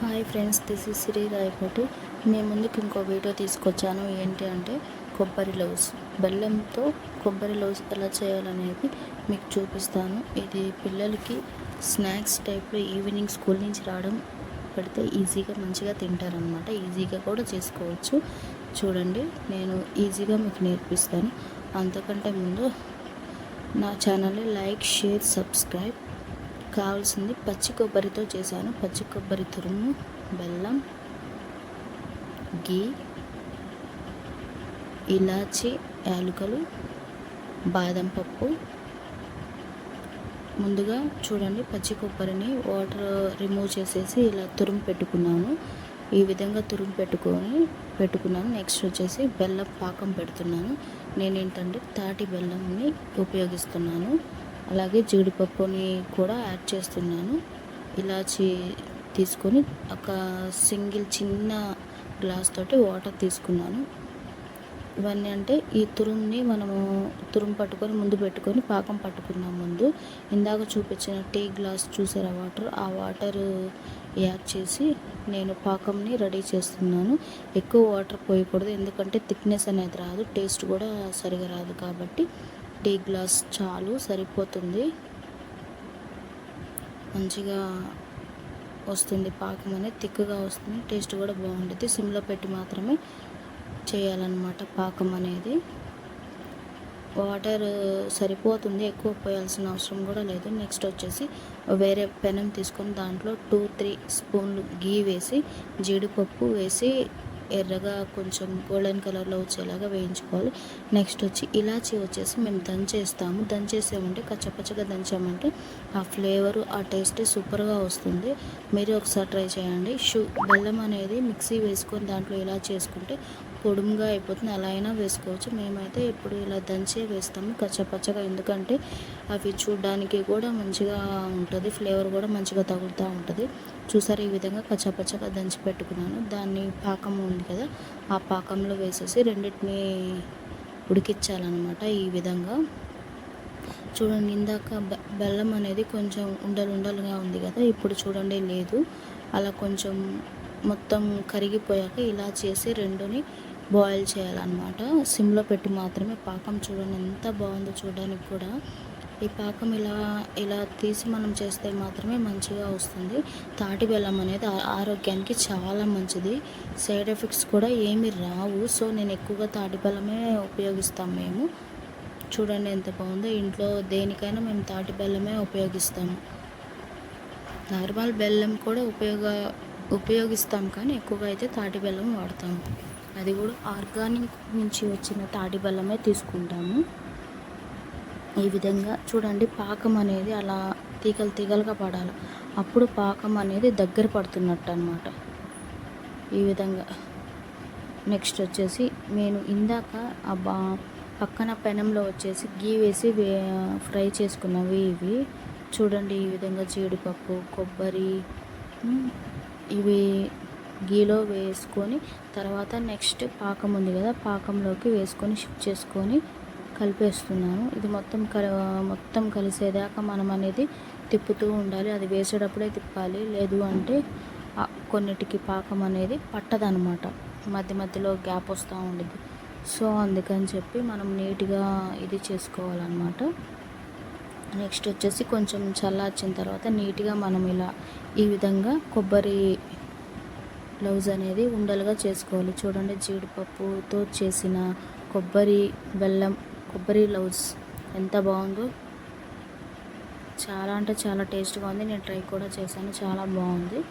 Hi friends this is Sri Rayakoti మీ ముందుకు ఇంకో video తీసుకొచ్చాను. ఏంటి అంటే కొబ్బరి లవ్స్ బెల్లంతో కొబ్బరి లవ్స్ ఎలా చేయాలనేది మీకు చూపిస్తాను. ఇది పిల్లలకి స్నాక్స్ టైప్లో ఈవినింగ్ స్కూల్ నుంచి రావడం పెడితే ఈజీగా మంచిగా తింటారనమాట ఈజీగా కూడా చేసుకోవచ్చు. చూడండి నేను ఈజీగా మీకు నేర్పిస్తాను. అంతకంటే ముందు నా ఛానల్ని లైక్ షేర్ సబ్స్క్రైబ్ కావాల్సింది పచ్చి కొబ్బరితో చేశాను. పచ్చి కొబ్బరి తురుము బెల్లం గీ ఇలాచి యాలుకలు బాదం పప్పు. ముందుగా చూడండి పచ్చి కొబ్బరిని వాటర్ రిమూవ్ చేసేసి ఇలా తురుము పెట్టుకున్నాను. ఈ విధంగా తురుము పెట్టుకొని పెట్టుకున్నాను. నెక్స్ట్ వచ్చేసి బెల్లం పాకం పెడుతున్నాను. నేను ఏంటంటే తాటి బెల్లంని ఉపయోగిస్తున్నాను. అలాగే జీడిపప్పుని కూడా యాడ్ చేస్తున్నాను. ఇలాచి తీసుకొని ఒక సింగిల్ చిన్న గ్లాస్ తోటి వాటర్ తీసుకున్నాను. ఇవన్నీ అంటే ఈ తురుముని మనము తురుము పట్టుకొని ముందు పెట్టుకొని పాకం పట్టుకున్నాం ముందు. ఇందాక చూపించిన టీ గ్లాస్ చూసారా వాటర్? ఆ వాటర్ యాడ్ చేసి నేను పాకంని రెడీ చేస్తున్నాను. ఎక్కువ వాటర్ పోయకూడదు ఎందుకంటే థిక్నెస్ అనేది రాదు టేస్ట్ కూడా సరిగా రాదు కాబట్టి టీ గ్లాస్ చాలు సరిపోతుంది. మంచిగా వస్తుంది పాకం అనేది తిక్కుగా వస్తుంది. టేస్ట్ కూడా బాగుంటుంది. సిమ్లో పెట్టి మాత్రమే చేయాలన్నమాట పాకం అనేది. వాటర్ సరిపోతుంది ఎక్కువ పోయాల్సిన అవసరం కూడా లేదు. నెక్స్ట్ వచ్చేసి వేరే పెనం తీసుకొని దాంట్లో టూ త్రీ స్పూన్లు గీ వేసి జీడిపప్పు వేసి ఎర్రగా కొంచెం గోల్డెన్ కలర్లో వచ్చేలాగా వేయించుకోవాలి. నెక్స్ట్ వచ్చి ఇలాచి వచ్చేసి మేము దంచేస్తాము. దంచేసామంటే కచ్చపచ్చగా దంచామంటే ఆ ఫ్లేవర్ ఆ టేస్ట్ సూపర్గా వస్తుంది. మీరు ఒకసారి ట్రై చేయండి. షు బెల్లం అనేది మిక్సీ వేసుకొని దాంట్లో ఇలా చేసుకుంటే పొడుముగా అయిపోతుంది. అలా అయినా వేసుకోవచ్చు. మేమైతే ఎప్పుడు ఇలా దంచే వేస్తాము కచ్చపచ్చగా. ఎందుకంటే అవి చూడడానికి కూడా మంచిగా ఉంటుంది. ఫ్లేవర్ కూడా మంచిగా తగులుతూ ఉంటుంది. చూసారు ఈ విధంగా పచ్చపచ్చగా దంచి పెట్టుకున్నాను. దాన్ని పాకం ఉంది కదా ఆ పాకంలో వేసేసి రెండింటిని ఉడికించాలన్నమాట ఈ విధంగా. చూడండి ఇందాక బెల్లం అనేది కొంచెం ఉండలు ఉండలుగా ఉంది కదా ఇప్పుడు చూడండి లేదు. అలా కొంచెం మొత్తం కరిగిపోయాక ఇలా చేసి రెండుని బాయిల్ చేయాలన్నమాట. సిమ్లో పెట్టి మాత్రమే. పాకం చూడండి ఎంత బాగుందో చూడడానికి కూడా. ఈ పాకం ఇలా ఇలా తీసి మనం చేస్తే మాత్రమే మంచిగా వస్తుంది. తాటి బెల్లం అనేది ఆరోగ్యానికి చాలా మంచిది. సైడ్ ఎఫెక్ట్స్ కూడా ఏమి రావు. సో నేను ఎక్కువగా తాటి బెల్లమే ఉపయోగిస్తాం మేము. చూడండి ఎంత బాగుందో. ఇంట్లో దేనికైనా మేము తాటి బెల్లమే ఉపయోగిస్తాము. నార్మల్ బెల్లం కూడా ఉపయోగ ఉపయోగిస్తాం కానీ ఎక్కువగా అయితే తాటి బెల్లం వాడతాము. అది కూడా ఆర్గానిక్ నుంచి వచ్చిన తాటి బెల్లమే తీసుకుంటాము. ఈ విధంగా చూడండి పాకం అనేది అలా తీగలు తీగలుగా పడాలి. అప్పుడు పాకం అనేది దగ్గర పడుతున్నట్టు అనమాట ఈ విధంగా. నెక్స్ట్ వచ్చేసి నేను ఇందాక ఆ బా పక్కన పెనంలో వచ్చేసి గీ వేసి ఫ్రై చేసుకున్నవి ఇవి. చూడండి ఈ విధంగా జీడిపప్పు కొబ్బరి ఇవి గీలో వేసుకొని తర్వాత నెక్స్ట్ పాకం ఉంది కదా పాకంలోకి వేసుకొని షిఫ్ట్ చేసుకొని కలిపేస్తున్నాను ఇది మొత్తం కల మొత్తం కలిసేదాకా మనం అనేది తిప్పుతూ ఉండాలి. అది వేసేటప్పుడే తిప్పాలి. లేదు అంటే కొన్నిటికి పాకం అనేది పట్టదనమాట. మధ్య మధ్యలో గ్యాప్ వస్తూ ఉండేది సో అందుకని చెప్పి మనం నీట్గా ఇది చేసుకోవాలన్నమాట. నెక్స్ట్ వచ్చేసి కొంచెం చల్లార్చిన తర్వాత నీట్గా మనం ఇలా ఈ విధంగా కొబ్బరి బ్లౌజ్ అనేది ఉండలుగా చేసుకోవాలి. చూడండి జీడిపప్పుతో చేసిన కొబ్బరి బెల్లం కొబ్బరి లవ్స్ ఎంత బాగుందో. చాలా అంటే చాలా టేస్ట్గా ఉంది. నేను ట్రై కూడా చేశాను. చాలా బాగుంది.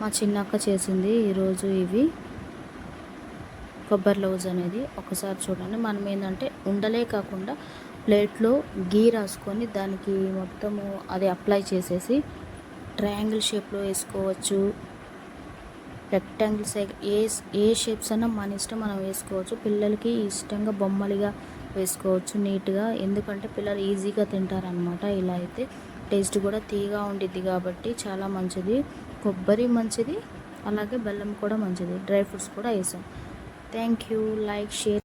మా చిన్నక్క చేసింది ఈరోజు ఇవి. కొబ్బరి లవ్స్ అనేది ఒకసారి చూడండి. మనం ఏంటంటే ఉండలే కాకుండా ప్లేట్లో గీ రాసుకొని దానికి మొత్తము అది అప్లై చేసేసి ట్రయాంగిల్ షేప్లో వేసుకోవచ్చు. రెక్టాంగిల్స్ ఏ ఏ షేప్స్ అన్నా మన ఇష్టం మనం వేసుకోవచ్చు. పిల్లలకి ఇష్టంగా బొమ్మలుగా వేసుకోవచ్చు నీట్గా. ఎందుకంటే పిల్లలు ఈజీగా తింటారనమాట ఇలా అయితే టేస్ట్ కూడా తీగా ఉండిద్ది కాబట్టి చాలా మంచిది. కొబ్బరి మంచిది అలాగే బెల్లం కూడా మంచిది. డ్రై ఫ్రూట్స్ కూడా వేసాం. Thank you. Like share